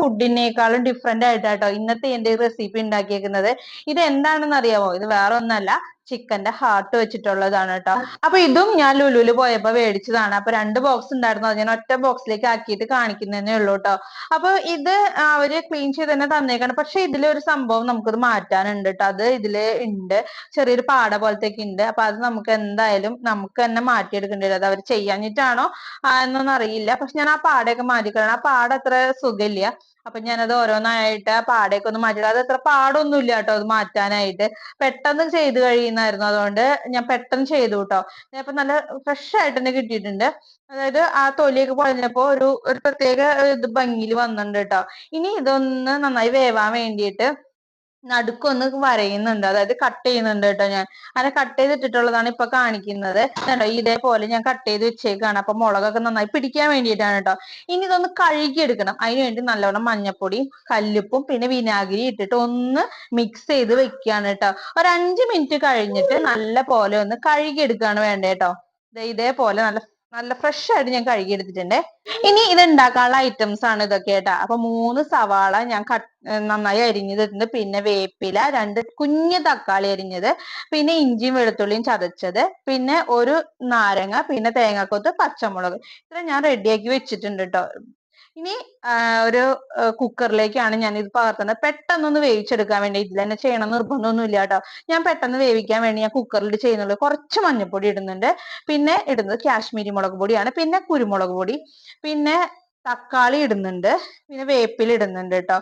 ഫുഡിനേക്കാളും different ആയിട്ടാട്ടോ ഇന്നത്തെ എന്റെ recipe ഉണ്ടാക്കിയേക്കുന്നത്. ഇത് എന്താണെന്ന് അറിയാമോ ഇത് വേറെ ഒന്നല്ല ചിക്കന്റെ ഹാർട്ട് വെച്ചിട്ടുള്ളതാണ് കേട്ടോ അപ്പൊ ഇതും ഞാൻ ലുലുൽ പോയപ്പോ മേടിച്ചതാണ് അപ്പൊ രണ്ട് ബോക്സ് ഉണ്ടായിരുന്നു. അത് ഞാൻ ഒറ്റ ബോക്സിലേക്ക് ആക്കിയിട്ട് കാണിക്കുന്നതന്നെ ഉള്ളൂ കേട്ടോ അപ്പൊ ഇത് അവർ ക്ലീൻ ചെയ്ത് തന്നെ തന്നേക്കാണ്. പക്ഷെ ഇതിലെ ഒരു സംഭവം നമുക്കത് മാറ്റാനുണ്ട് കേട്ടോ അത് ഇതിൽ ഉണ്ട് ചെറിയൊരു പാട പോലത്തേക്ക് ഉണ്ട് അപ്പൊ അത് നമുക്ക് എന്തായാലും നമുക്ക് തന്നെ മാറ്റിയെടുക്കേണ്ടി വരും. അത് അവർ ചെയ്യാഞ്ഞിട്ടാണോ? എന്നൊന്നും അറിയില്ല. പക്ഷെ ഞാൻ ആ പാടയൊക്കെ മാറ്റിക്കളയണം. ആ പാട അത്ര സുഖമില്ല. അപ്പൊ ഞാനത് ഓരോന്നായിട്ട് ആ പാടയൊക്കെ ഒന്ന് മാറ്റി അത് അത്ര പാടൊന്നുമില്ല കേട്ടോ അത് മാറ്റാനായിട്ട്. പെട്ടെന്ന് ചെയ്ത് കഴിയുന്നായിരുന്നു. അതുകൊണ്ട് ഞാൻ പെട്ടെന്ന് ചെയ്തു കേട്ടോ. ഞാനിപ്പോ നല്ല ഫ്രഷ് ആയിട്ട് തന്നെ കിട്ടിയിട്ടുണ്ട്. അതായത് ആ തൊലിയൊക്കെ പൊളിഞ്ഞപ്പോ ഒരു ഒരു പ്രത്യേക ഇത് ഭംഗിയിൽ വന്നിട്ടുണ്ട് കേട്ടോ. ഇനി ഇതൊന്ന് നന്നായി വേവാൻ വേണ്ടിയിട്ട് നടുക്കൊന്ന് വരയുന്നുണ്ട്. അതായത് കട്ട് ചെയ്യുന്നുണ്ട് കേട്ടോ ഞാൻ. അങ്ങനെ കട്ട് ചെയ്തിട്ടിട്ടുള്ളതാണ് ഇപ്പൊ കാണിക്കുന്നത്. കണ്ടോ? ഇതേപോലെ ഞാൻ കട്ട് ചെയ്ത് വെച്ചേക്കാണ്. അപ്പൊ മുളകൊക്കെ നന്നായി പിടിക്കാൻ വേണ്ടിയിട്ടാണ് കേട്ടോ. ഇനി ഇതൊന്ന് കഴുകി എടുക്കണം അതിന് വേണ്ടി നല്ലോണം മഞ്ഞപ്പൊടിയും കല്ലുപ്പും പിന്നെ വിനാഗിരി ഇട്ടിട്ട് ഒന്ന് മിക്സ് ചെയ്ത് വെക്കുകയാണ് കേട്ടോ. ഒരു അഞ്ച് മിനിറ്റ് കഴിഞ്ഞിട്ട് നല്ല പോലെ ഒന്ന് കഴുകി എടുക്കുകയാണ് വേണ്ടത് കേട്ടോ. ഇതേപോലെ നല്ല നല്ല ഫ്രഷ് ആയിട്ട് ഞാൻ കഴുകി എടുത്തിട്ടുണ്ട് ഇനി ഇത് ഉണ്ടാക്കാനുള്ള ഐറ്റംസ് ആണ് ഇതൊക്കെ കേട്ടാ. അപ്പൊ മൂന്ന് സവാള ഞാൻ നന്നായി അരിഞ്ഞതിട്ടുണ്ട് പിന്നെ വേപ്പില രണ്ട് കുഞ്ഞു തക്കാളി അരിഞ്ഞത്. പിന്നെ ഇഞ്ചിയും വെളുത്തുള്ളിയും ചതച്ചത്. പിന്നെ ഒരു നാരങ്ങ പിന്നെ തേങ്ങാക്കൊത്ത് പച്ചമുളക്. ഇത്ര ഞാൻ റെഡിയാക്കി വെച്ചിട്ടുണ്ട് കേട്ടോ. ഇനി ഒരു കുക്കറിലേക്കാണ് ഞാൻ ഇത് പകർത്തുന്നത്. പെട്ടെന്നൊന്ന് വേവിച്ചെടുക്കാൻ വേണ്ടി ഇതിൽ തന്നെ ചെയ്യണം. നിർബന്ധമൊന്നും ഇല്ല കേട്ടോ. ഞാൻ പെട്ടെന്ന് വേവിക്കാൻ വേണ്ടി ഞാൻ കുക്കറിൽ ചെയ്യുന്നുള്ളൂ. കുറച്ച് മഞ്ഞൾപ്പൊടി ഇടുന്നുണ്ട്. പിന്നെ ഇടുന്നത് കാശ്മീരി മുളക് പൊടിയാണ്. പിന്നെ കുരുമുളക് പൊടി. പിന്നെ തക്കാളി ഇടുന്നുണ്ട്. പിന്നെ വേപ്പില ഇടുന്നുണ്ട് കേട്ടോ.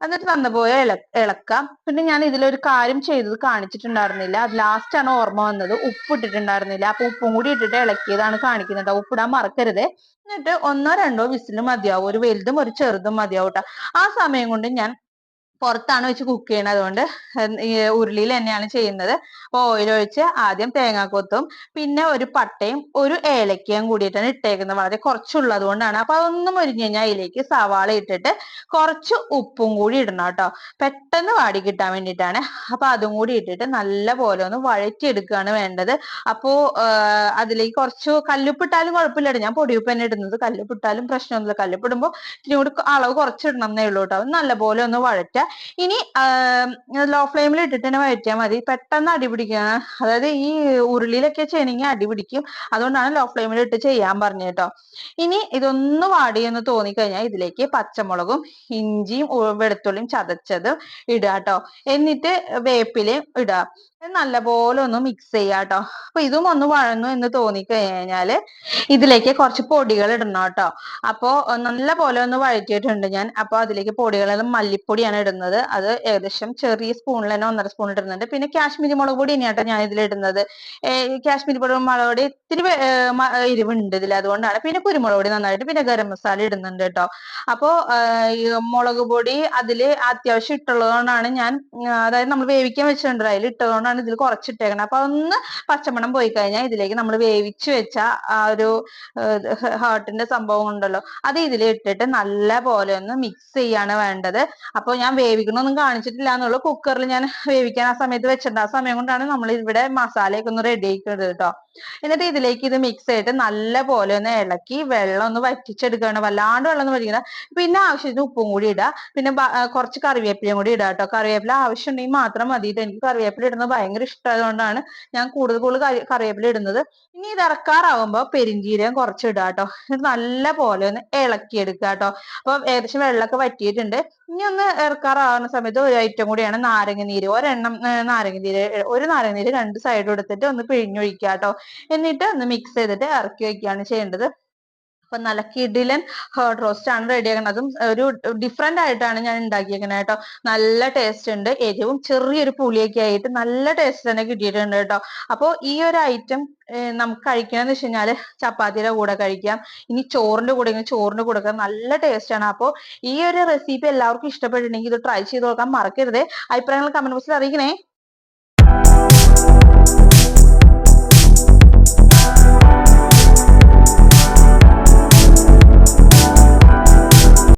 എന്നിട്ട് നന്നപോലെ ഇള ഇളക്കാം. പിന്നെ ഞാൻ ഇതിലൊരു കാര്യം ചെയ്തത് കാണിച്ചിട്ടുണ്ടായിരുന്നില്ല. അത് ലാസ്റ്റ് ആണ് ഓർമ്മ വന്നത്. ഉപ്പ് ഇട്ടിട്ടുണ്ടായിരുന്നില്ല. അപ്പൊ ഉപ്പും കൂടി ഇട്ടിട്ട് ഇളക്കിയതാണ് കാണിക്കുന്നത്. ഉപ്പിടാൻ മറക്കരുത്. എന്നിട്ട് ഒന്നോ രണ്ടോ വിസിൽ മതിയാവും. ഒരു വലുതും ഒരു ചെറുതും മതിയാവും ആ സമയം കൊണ്ട് ഞാൻ പുറത്താണ് വെച്ച് കുക്ക് ചെയ്യണത് അതുകൊണ്ട് ഉരുളിയിൽ തന്നെയാണ് ചെയ്യുന്നത്. അപ്പൊ ഓയിൽ ഒഴിച്ച് ആദ്യം തേങ്ങാക്കൊത്തും പിന്നെ ഒരു പട്ടയും ഒരു ഏലക്കയും കൂടിയിട്ടാണ് ഇട്ടേക്കുന്നത്. വളരെ കുറച്ചുള്ളത് കൊണ്ടാണ്. അപ്പൊ അതൊന്നും മുരിഞ്ഞു കഴിഞ്ഞാൽ അതിലേക്ക് സവാള ഇട്ടിട്ട് കുറച്ച് ഉപ്പും കൂടി ഇടണം കേട്ടോ. പെട്ടെന്ന് വാടി കിട്ടാൻ വേണ്ടിയിട്ടാണ്. അപ്പൊ അതും കൂടി ഇട്ടിട്ട് നല്ല പോലെ ഒന്ന് വഴറ്റിയെടുക്കുകയാണ് വേണ്ടത്. അപ്പോ അതിലേക്ക് കുറച്ച് കല്ലുപ്പിട്ടാലും കുഴപ്പമില്ല ഞാൻ പൊടിയുപ്പ് തന്നെ ഇടുന്നത്. കല്ലുപ്പിട്ടാലും പ്രശ്നമൊന്നുമില്ല. കല്ലുപ്പിടുമ്പോൾ ഇത്തിരി കൂടി അളവ് കുറച്ചിടണം എന്നേ ഉള്ളൂ കേട്ടോ. നല്ല പോലെ ഒന്ന് വഴറ്റുക. ഇനി ലോ ഫ്ലെയിമിൽ ഇട്ടിട്ട് തന്നെ വഴറ്റിയാൽ മതി. പെട്ടെന്ന് അടിപിടിക്കുക അതായത് ഈ ഉരുളിയിലൊക്കെ ചെയ്യണമെങ്കിൽ അടിപിടിക്കും അതുകൊണ്ടാണ് ലോ ഫ്ലെയിമിൽ ഇട്ട് ചെയ്യാൻ പറഞ്ഞത് കേട്ടോ. ഇനി ഇതൊന്ന് വാടി എന്ന് തോന്നിക്കഴിഞ്ഞാൽ ഇതിലേക്ക് പച്ചമുളകും ഇഞ്ചിയും വെളുത്തുള്ളിയും ചതച്ചതും ഇടുക കേട്ടോ. എന്നിട്ട് വേപ്പിലയും ഇടുക നല്ലപോലെ ഒന്ന് മിക്സ് ചെയ്യുക കേട്ടോ അപ്പൊ ഇതും ഒന്ന് വഴന്നു എന്ന് തോന്നിക്കഴിഞ്ഞാൽ ഇതിലേക്ക് കുറച്ച് പൊടികൾ ഇടണം കേട്ടോ അപ്പോ നല്ല പോലെ ഒന്ന് വഴറ്റിയിട്ടുണ്ട് ഞാൻ. അപ്പൊ അതിലേക്ക് പൊടികൾ മല്ലിപ്പൊടിയാണ് ഇടുന്നത്. അത് ഏകദേശം ചെറിയ സ്പൂണിൽ തന്നെ ഒന്നര സ്പൂൺ ഇടുന്നുണ്ട്. പിന്നെ കാശ്മീരി മുളക് പൊടി തന്നെയാട്ടോ ഞാൻ ഇതിൽ ഇടുന്നത്. കാശ്മീരി പൊടി മുളക് പൊടി ഇത്തിരി എരിവുണ്ട് ഇതിൽ അതുകൊണ്ടാണ്. പിന്നെ കുരുമുളക് പൊടി നന്നായിട്ട് പിന്നെ ഗരം മസാല ഇടുന്നുണ്ട് കേട്ടോ. അപ്പോ മുളക് പൊടി അതിൽ അത്യാവശ്യം ഇട്ടുള്ളതുകൊണ്ടാണ് ഞാൻ അതായത് നമ്മൾ വേവിക്കാൻ വെച്ചിട്ടുണ്ട് അതിൽ ഇട്ടതുകൊണ്ടാണ് ഇതിൽ കുറച്ചിട്ടേക്കണത് അപ്പൊ ഒന്ന് പച്ചമണം പോയി കഴിഞ്ഞാൽ ഇതിലേക്ക് നമ്മൾ വേവിച്ച് വെച്ച ആ ഒരു ഹാർട്ടിന്റെ സംഭവം ഉണ്ടല്ലോ. അത് ഇതിൽ ഇട്ടിട്ട് നല്ല പോലെ ഒന്ന് മിക്സ് ചെയ്യാണ് വേണ്ടത്. അപ്പൊ ഞാൻ വേവിക്കണമൊന്നും കാണിച്ചിട്ടില്ല എന്നുള്ളൂ കുക്കറിൽ ഞാൻ വേവിക്കാൻ ആ സമയത്ത് വെച്ചിട്ടുണ്ട്. ആ സമയം കൊണ്ടാണ് നമ്മൾ ഇവിടെ മസാലയൊക്കെ ഒന്ന് റെഡി ആക്കുന്നത് കേട്ടോ. എന്നിട്ട് ഇതിലേക്ക് ഇത് മിക്സ് ചെയ്തിട്ട് നല്ല പോലെ ഒന്ന് ഇളക്കി വെള്ളം ഒന്ന് വറ്റിച്ചെടുക്കുകയാണ് വല്ലാണ്ട് വെള്ളം ഒന്ന് വറ്റിക്കണം പിന്നെ ആവശ്യത്തിന് ഉപ്പും കൂടി ഇടുക പിന്നെ കുറച്ച് കറിവേപ്പിലയും കൂടി ഇടുക കേട്ടോ. കറിവേപ്പില ആവശ്യമുണ്ടെങ്കിൽ മാത്രം മതി. ട്ടോ. എനിക്ക് കറിവേപ്പില ഇടുന്നത് ഭയങ്കര ഇഷ്ടമായതുകൊണ്ടാണ് ഞാൻ കൂടുതൽ കൂടുതൽ കറി- കറിവേപ്പില ഇടുന്നത്. ഇനി ഇത് ഇറക്കാറാവുമ്പോ പെരിഞ്ചീരകം കുറച്ച് ഇടുക കേട്ടോ ഇത് നല്ല പോലെ ഒന്ന് ഇളക്കിയെടുക്കുക കേട്ടോ അപ്പൊ ഏകദേശം വെള്ളമൊക്കെ വറ്റിയിട്ടുണ്ട്. ഇനി ഒന്ന് ഇറക്കാറാവുന്ന സമയത്ത് ഒരു ഐറ്റം കൂടിയാണ് നാരങ്ങ നീര്. ഒരെണ്ണം നാരങ്ങ നീര് ഒരു നാരങ്ങ നീര് രണ്ട് സൈഡ് എടുത്തിട്ട് ഒന്ന് പിഴിഞ്ഞൊഴിക്കുക കേട്ടോ എന്നിട്ട് ഒന്ന് മിക്സ് ചെയ്തിട്ട് ഇറക്കി വെക്കുകയാണ് ചെയ്യേണ്ടത്. അപ്പൊ നല്ല കിടിലൻ ഹേർഡ് റോസ്റ്റ് ആണ് റെഡി ആക്കുന്നത് അതും ഒരു ഡിഫറെന്റ് ആയിട്ടാണ് ഞാൻ ഉണ്ടാക്കിയേക്കുന്നത് കേട്ടോ. നല്ല ടേസ്റ്റ് ഉണ്ട് എരിവും ചെറിയൊരു പുളിയൊക്കെ ആയിട്ട് നല്ല ടേസ്റ്റ് തന്നെ കിട്ടിയിട്ടുണ്ട് കേട്ടോ. അപ്പോൾ ഈ ഒരു ഐറ്റം നമുക്ക് കഴിക്കണമെന്ന് വെച്ച് കഴിഞ്ഞാൽ ചപ്പാത്തിയുടെ കൂടെ കഴിക്കാം. ഇനി ചോറിന്റെ കൂടെ ഇങ്ങനെ ചോറിന്റെ കൂടെ നല്ല ടേസ്റ്റ് ആണ്. അപ്പോൾ ഈ ഒരു റെസിപ്പി എല്ലാവർക്കും ഇഷ്ടപ്പെട്ടിട്ടുണ്ടെങ്കിൽ ഇത് ട്രൈ ചെയ്ത് നോക്കാൻ മറക്കരുത്. അഭിപ്രായങ്ങൾ കമന്റ് ബോക്സിൽ അറിയിക്കണേ.